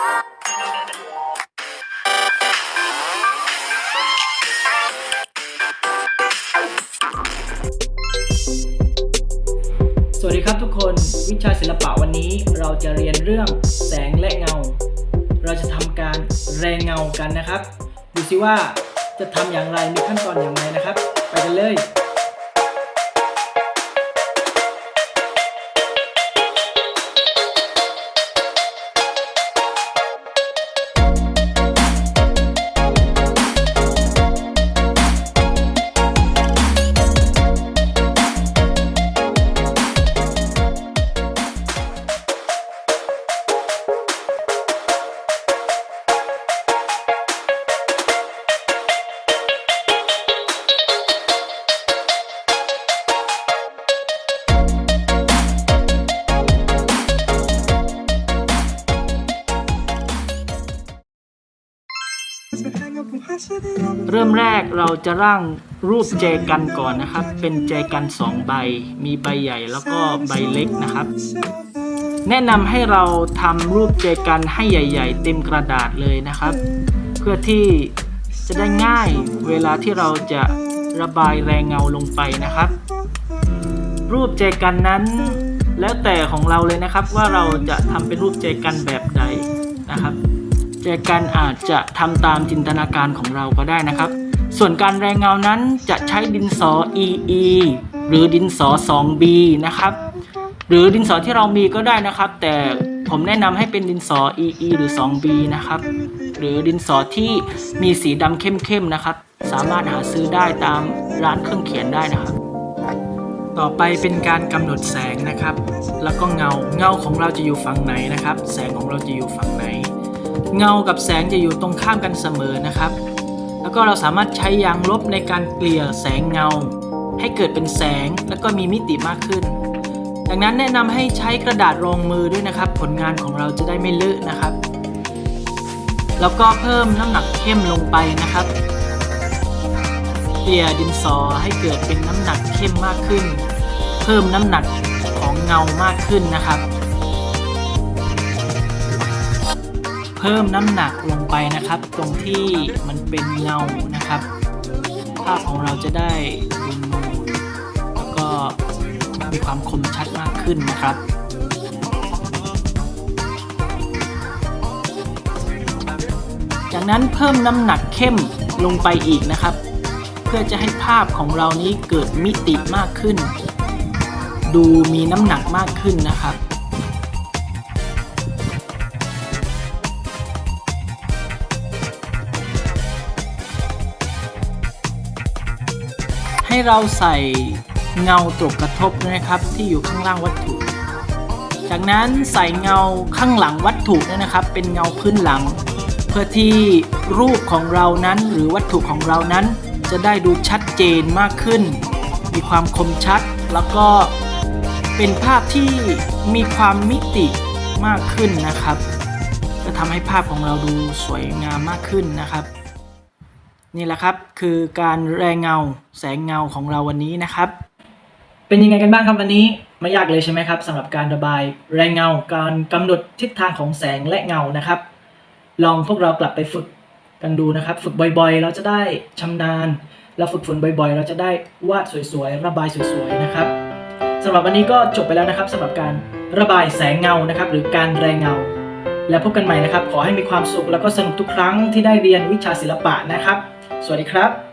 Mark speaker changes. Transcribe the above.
Speaker 1: สวัสดีครับทุกคนวิชาศิลปะวันนี้เราจะเรียนเรื่องแสงและเงา เราจะทำการแรงเงากันนะครับ ดูสิว่าจะทำอย่างไรมีขั้นตอนอย่างไรนะครับ ไปกันเลย เริ่มแรกเราจะร่างรูปแจกันก่อนนะครับ เป็นแจกันสองใบ มีใบใหญ่แล้วก็ใบเล็กนะครับ แนะนำให้เราทำรูปแจกันให้ใหญ่ ๆ เต็มกระดาษเลยนะครับ เพื่อที่จะได้ง่ายเวลาที่เราจะระบายแรงเงาลงไปนะครับ รูปแจกันนั้น แล้วแต่ของเราเลยนะครับว่าเราจะทำเป็นรูปแจกันแบบใดนะครับ แจกันอาจจะทำตามจินตนาการของเราก็ได้นะครับ ส่วนการแรงเงานั้นจะใช้ดินสอ EE หรือดินสอ 2B นะครับหรือดินสอที่เรามีก็ได้นะครับ แต่ผมแนะนำให้เป็นดินสอ EE หรือ 2B นะครับ หรือดินสอที่มีสีดำเข้มๆนะครับ สามารถหาซื้อได้ตามร้านเครื่องเขียนได้นะครับ ต่อไปเป็นการกำหนดแสงนะครับ แล้วก็เงาเงาของเราจะอยู่ฝั่งไหนนะครับ แสงของเราจะอยู่ฝั่งไหน เงากับแสงจะอยู่ตรงข้ามกันเสมอนะครับ แล้วก็เราสามารถใช้ยางลบในการเกลี่ยแสงเงา ให้เกิดเป็นแสงแล้วก็มีมิติมากขึ้น ดังนั้นแนะนำให้ใช้กระดาษรองมือด้วยนะครับ ผลงานของเราจะได้ไม่เลอะนะครับ แล้วก็เพิ่มน้ำหนักเข้มลงไปนะครับเกลี่ยดินสอให้เกิดเป็นน้ำหนักเข้มมากขึ้น เพิ่มน้ำหนักของเงามากขึ้นนะครับ เพิ่มน้ำหนักลงไปนะครับ ตรงที่มันเป็นเงานะครับ ภาพของเราจะได้ดูนูนแล้วก็มีความคมชัดมากขึ้นนะครับจากนั้นเพิ่มน้ำหนักเข้มลงไปอีกนะครับ เพื่อจะให้ภาพของเรานี้เกิดมิติมากขึ้น ดูมีน้ำหนักมากขึ้นนะครับ ให้เราใส่เงาตกกระทบนะครับที่อยู่ข้างล่างวัตถุ จากนั้นใส่เงาข้างหลังวัตถุนะครับ เป็นเงาพื้นหลัง เพื่อที่รูปของเรานั้นหรือวัตถุของเรานั้น จะได้ดูชัดเจนมากขึ้น มีความคมชัดแล้วก็เป็นภาพที่มีความมิติมากขึ้นนะครับ จะทำให้ภาพของเราดูสวยงามมากขึ้นนะครับ นี่แหละครับคือการแรงเงาแสงเงาของเราวันนี้นะครับ เป็นยังไงกันบ้างครับวันนี้ไม่ยากเลยใช่ไหมครับสำหรับการระบายแรงเงาการกำหนดทิศทางของแสงและเงานะครับ ลองพวกเรากลับไปฝึกกันดูนะครับ ฝึกบ่อยๆ เราจะได้ชำนาญเราฝึกฝนบ่อยๆ เราจะได้วาดสวยๆ ระบายสวยๆนะครับสำหรับวันนี้ก็จบไปแล้วนะครับสำหรับการระบายแสงเงานะครับ หรือการแรงเงา แล้วพบกันใหม่นะครับ ขอให้มีความสุขแล้วก็สนุกทุกครั้งที่ได้เรียนวิชาศิลปะนะครับ สวัสดีครับ